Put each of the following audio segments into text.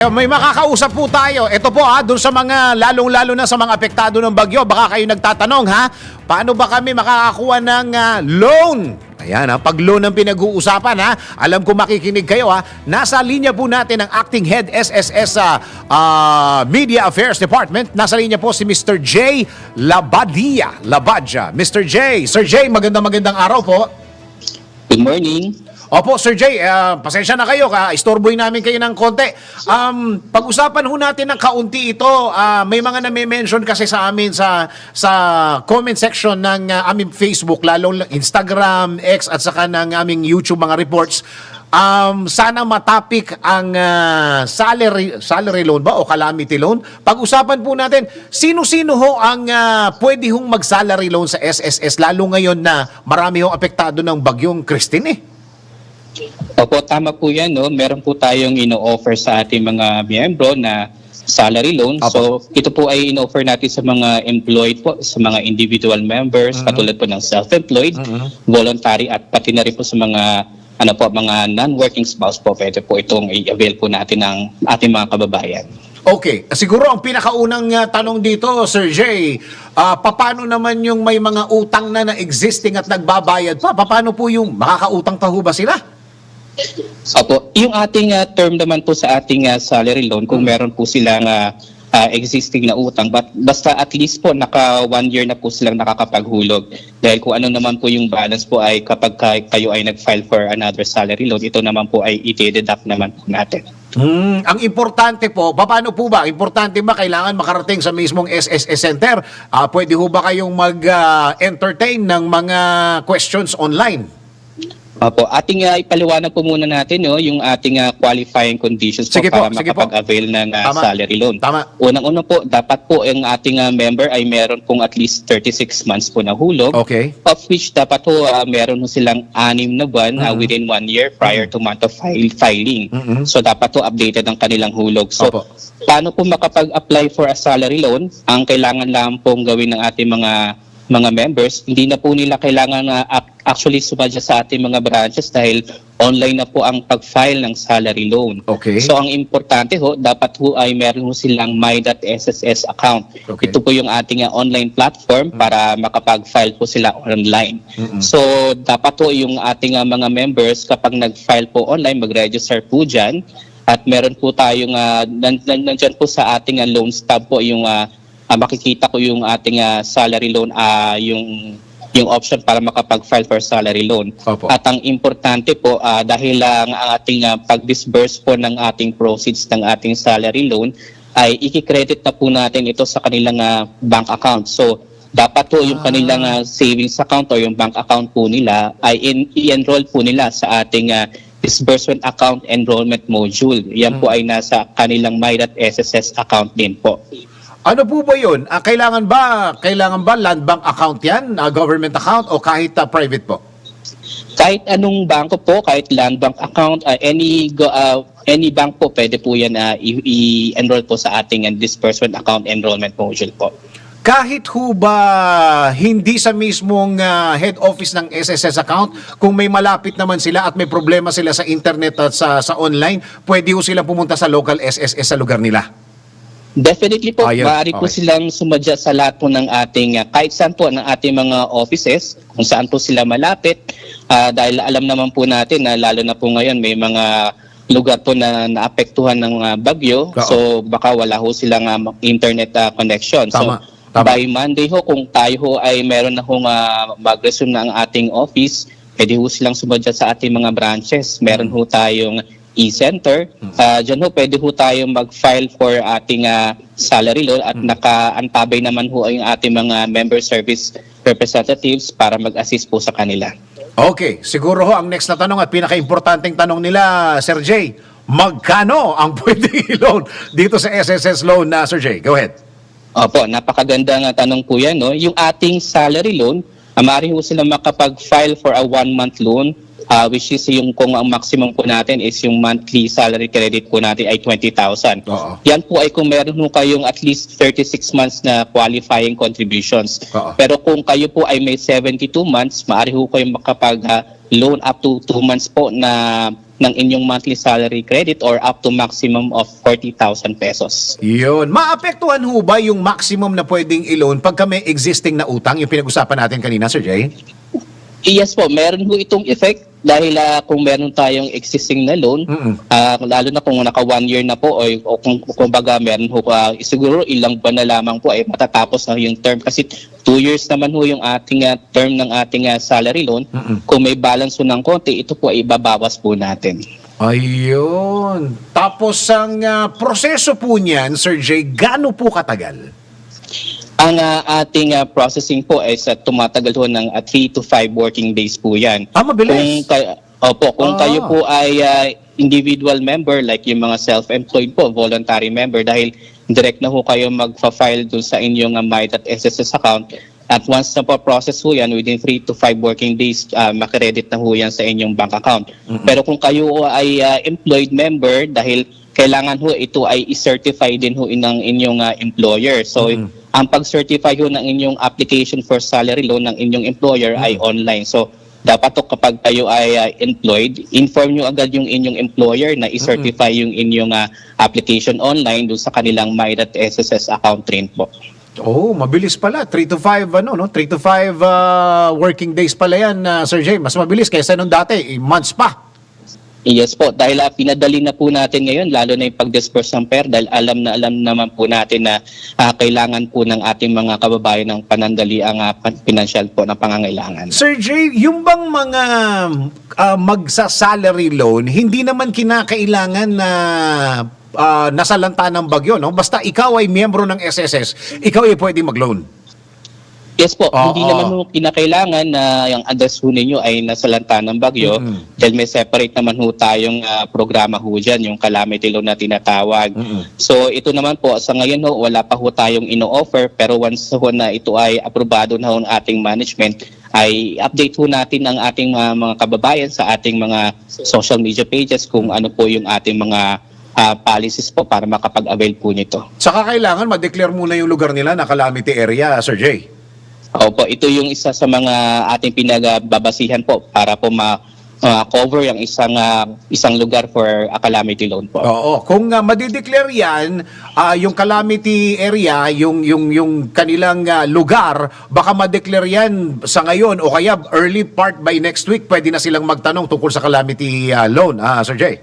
May makakausap po tayo. Ito po ha, doon sa mga, lalong-lalo na sa mga apektado ng bagyo, baka kayo nagtatanong ha, paano ba kami makakakuha ng ah, loan? Ayan ha, pag loan ang pinag-uusapan ha, alam ko makikinig kayo ha, nasa linya po natin ang Acting Head SSS sa ah, Media Affairs Department. Nasa linya po si Mr. J. Labadia. Labadja. Mr. J. Sir J, magandang magandang araw po. Good morning. Opo, Sir Jay, ah, pasensya na kayo, ka, istorboy namin kayo ng konti. Um, pag-usapan ho natin ng kaunti ito, ah, may mga name-mention kasi sa amin sa sa comment section ng ah, aming Facebook, lalo Instagram, X at saka ng aming YouTube mga reports. Um, sana matapik ang ah, salary salary loan ba o calamity loan. Pag-usapan po natin, sino-sino ho ang ah, pwede hong mag-salary loan sa SSS lalo ngayon na marami hong apektado ng bagyong Christine eh. Opo, tama po yan. No? Meron po tayong ino-offer sa ating mga miyembro na salary loan. Apo. So, ito po ay ino-offer natin sa mga employed po, sa mga individual members, Mm-hmm. katulad po ng self-employed, voluntary, at pati na rin po sa mga ano po, mga non-working spouse po, pwede po itong i-avail po natin ng ating mga kababayan. Okay, siguro ang pinakaunang uh, tanong dito, Sir Jay, ah, paano naman yung may mga utang na na existing at nagbabayad pa? Paano po yung makakautang pa ho ba sila? Opo, yung ating ah, term naman po sa ating ah, salary loan, kung meron po silang ah, ah, existing na utang, but basta at least po naka one year na po silang nakakapaghulog. Dahil kung ano naman po yung balance po ay kapag ka- kayo ay nag-file for another salary loan, ito naman po ay i-deduct naman po natin. Hmm, ang importante po, paano po ba? Importante ba kailangan makarating sa mismong SSS Center? Ah, pwede ho ba kayong mag-entertain ng mga questions online? Opo, ating ah, ipaliwanag po muna natin no, yung ating ah, qualifying conditions po Sige para po. makapag-avail ng ah, Tama. salary loan. Tama. Unang-una po, dapat po ang ating ah, member ay meron pong at least 36 months po na hulog. Okay. Of which dapat po ah, meron po silang anim na buwan ah, Mhm. within one year prior to month of file- filing. Mhm. So dapat po updated ang kanilang hulog. So Opo. paano po makapag-apply for a salary loan? Ang kailangan lang pong gawin ng ating mga mga members, hindi na po nila kailangan na ac- actually sumadya sa ating mga branches dahil online na po ang pag-file ng salary loan. Okay. So ang importante ho, dapat ho ay meron ho silang my.sss account. Okay. Ito po yung ating uh, online platform para makapag-file po sila online. Mm-mm. So dapat po yung ating uh, mga members kapag nag-file po online, mag-register po dyan at meron po tayong, uh, nan- nan- nandyan po sa ating uh, loans tab po yung uh, uh, makikita ko yung ating uh, salary loan, uh, yung yung option para makapag-file for salary loan. Opo. At ang importante po, ah, dahil lang ang ating ah, pag-disburse po ng ating proceeds ng ating salary loan, ay ikikredit na po natin ito sa kanilang ah, bank account. So, dapat po yung kanilang ah, savings account o yung bank account po nila ay in- i-enroll po nila sa ating ah, disbursement account enrollment module. Yan po ay nasa kanilang my.sss account din po. Ano po ba yun? Ah, kailangan ba kailangan ba land bank account yan? Ah, government account o kahit ah, private po? Kahit anong bangko po, kahit land bank account, uh, any go, uh, any bank po, pwede po yan uh, i-enroll po sa ating uh, disbursement account enrollment module po. Kahit ho ba hindi sa mismong ah, head office ng SSS account, kung may malapit naman sila at may problema sila sa internet at sa, sa online, pwede ho silang pumunta sa local SSS sa lugar nila. Definitely po, Ayun, maaari po okay. silang sumadya sa lahat po ng ating, uh, kahit saan po ng ating mga offices, kung saan po sila malapit, Ah, dahil alam naman po natin na lalo na po ngayon may mga lugar po na naapektuhan ng ah, bagyo, Oo. so baka wala ho silang ah, internet ah, connection. Tama, So, tama. by Monday ho, kung tayo ho ay meron na hong uh, mag-resume ng ating office, pwede ho silang sumadya sa ating mga branches. Meron ho tayong e-center. Uh, Diyan ho, pwede ho tayong mag-file for ating ah, salary loan at naka-antabay naman ho ang ating mga member service representatives para mag-assist po sa kanila. Okay, siguro ho ang next na tanong at pinaka-importanting tanong nila, Sir Jay, magkano ang pwedeng i-loan dito sa SSS loan na Sir Jay? Go ahead. Opo, napakaganda nga tanong po yan. No? Yung ating salary loan, uh, maaari ho sila makapag-file for a one-month loan uh, which is yung kung ang maximum po natin is yung monthly salary credit po natin ay 20,000. Oo. Yan po ay kung meron ho kayong at least 36 months na qualifying contributions. Oo. Pero kung kayo po ay may 72 months, maaari ho kayong makapag uh, loan up to 2 months po na ng inyong monthly salary credit or up to maximum of 40,000 pesos. Yun. Maapektuhan ho ba yung maximum na pwedeng i-loan pagka may existing na utang, yung pinag-usapan natin kanina, Sir Jay? Yes po, meron ho itong effect dahil ah, kung meron tayong existing na loan, Mm-mm. ah, lalo na kung naka one year na po o, o kung kumbaga meron ho ah, siguro ilang buwan na lamang po ay matatapos na yung term kasi two years naman ho yung ating ah, term ng ating ah, salary loan. Mm-mm. Kung may balance ho ng konti, ito po ay ibabawas po natin. Ayun. Tapos ang ah, proseso po niyan, Sir Jay, gaano po katagal? Ang ah, ating ah, processing po ay sa tumatagal ho ng 3 to 5 working days po yan. Ah, Kung, mabilis. kay, opo, kung Ah. kayo po ay ah, individual member like yung mga self-employed po, voluntary member dahil direct na ho kayo magfa-file dun sa inyong uh, My.SSS account at once na po process ho yan within 3 to 5 working days uh, makredit na ho yan sa inyong bank account. Pero kung kayo ay ah, employed member dahil kailangan ho ito ay i-certify din ho ng inyong ah, employer. So ang pag-certify ho ng inyong application for salary loan ng inyong employer ay online. So dapat to kapag kayo ay uh, employed, inform nyo agad yung inyong employer na i-certify yung inyong uh, application online doon sa kanilang My.SSS account rin po. Oh, mabilis pala. 3 to 5 ano, no? 3 to 5 ah, working days pala yan, ah, Sir Jay. Mas mabilis kaysa nung dati, eh, months pa. Yes po, dahil uh, pinadali na po natin ngayon, lalo na yung pag-disperse ng PER, dahil alam na alam naman po natin na uh, kailangan po ng ating mga kababayan ng panandali ang uh, financial po na pangangailangan. Sir Jay, yung bang mga ah, magsa-salary loan, hindi naman kinakailangan na ah, nasalanta ng bagyo, no? Basta ikaw ay miyembro ng SSS, ikaw ay pwede mag-loan. Yes po, Oo. hindi naman ho kinakailangan na yung address ho ninyo ay nasa lanta ng bagyo Mm-mm. dahil may separate naman ho tayong ah, programa ho dyan, yung calamity loan na tinatawag. Mm-mm. So ito naman po, sa ngayon ho, wala pa ho tayong ino-offer pero once ho na ito ay aprobado na ho ng ating management, ay update ho natin ang ating mga, mga kababayan sa ating mga social media pages kung ano po yung ating mga ah, policies po para makapag-avail po nito. Saka kailangan ma-declare muna yung lugar nila na calamity area, Sir Jay. Opo, ito yung isa sa mga ating pinagbabasihan po para po ma-cover yung isang ah, isang lugar for a calamity loan po. Oo, kung uh, madideclare yan, ah, yung calamity area, yung yung yung kanilang ah, lugar, baka ma-declare yan sa ngayon o kaya early part by next week, pwede na silang magtanong tungkol sa calamity ah, loan, ah, Sir Jay.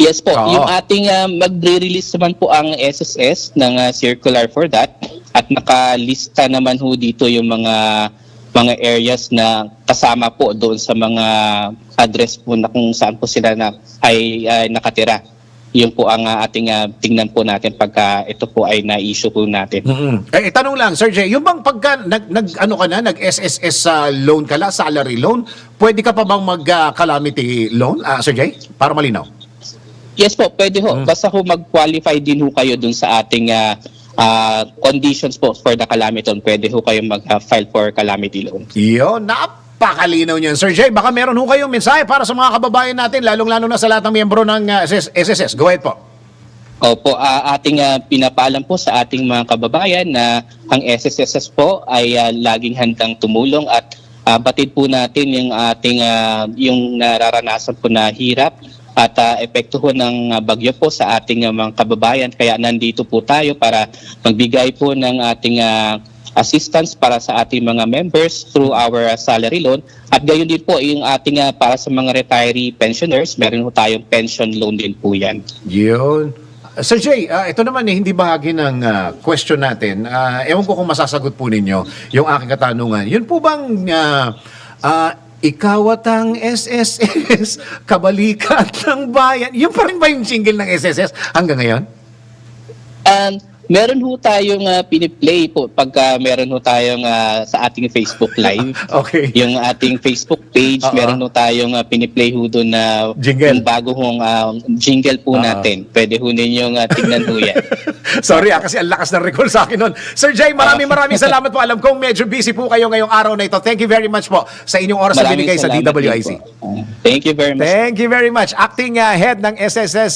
Yes po, Oo. yung ating ah, magre-release naman po ang SSS ng ah, circular for that at nakalista naman ho dito yung mga mga areas na kasama po doon sa mga address po na kung saan po sila na ay, ay nakatira. Yun po ang ah, ating ah, tingnan po natin pagka ito po ay na-issue po natin. Eh, tanong lang, Sir Jay, yung bang pagka nag, nag ano ka na, nag SSS sa loan ka la, salary loan, pwede ka pa bang mag ah, calamity loan, ah, Sir Jay? Para malinaw. Yes po, pwede ho. Basta ho mag-qualify din ho kayo dun sa ating ah, ah, conditions po for the calamity loan. Pwede ho kayo mag-file for calamity loan. Yun, napakalinaw niyan. Sir Jay, baka meron ho kayong mensahe para sa mga kababayan natin, lalong-lalo na sa lahat ng miyembro ng ah, SS SSS. Go ahead po. Opo, ah, ating ah, pinapaalam po sa ating mga kababayan na ang SSSS po ay ah, laging handang tumulong at ah, batid po natin yung ating ah, yung nararanasan po na hirap at ah, epekto ho ng ah, bagyo po sa ating ah, mga kababayan. Kaya nandito po tayo para magbigay po ng ating ah, assistance para sa ating mga members through our ah, salary loan. At gayon din po yung ating ah, para sa mga retiree pensioners, meron ho tayong pension loan din po yan. Yun. Uh, Sir Jay, ah, ito naman eh, hindi bahagi ng ah, question natin. Ah, ewan ko kung masasagot po ninyo yung aking katanungan. Yun po bang ah, ah, ikaw at ang SSS, kabalikat ng bayan. Yun pa rin ba yung jingle ng SSS hanggang ngayon? Um, meron ho tayong uh, piniplay po pagka meron ho tayong ah, sa ating Facebook Live. Okay. yung ating Facebook page, Oo. meron ho tayong uh, piniplay ho doon na Jingle. yung bago hong ah, jingle po Oo. natin. Pwede ho ninyong uh, tignan ho yan. Sorry ah, kasi ang lakas ng recall sa akin nun. Sir Jay, maraming maraming salamat po. Alam kong medyo busy po kayo ngayong araw na ito. Thank you very much po sa inyong oras na Maraming binigay sa DWIC. Ah, thank you very much. Thank you very much. Acting uh, head ng SSS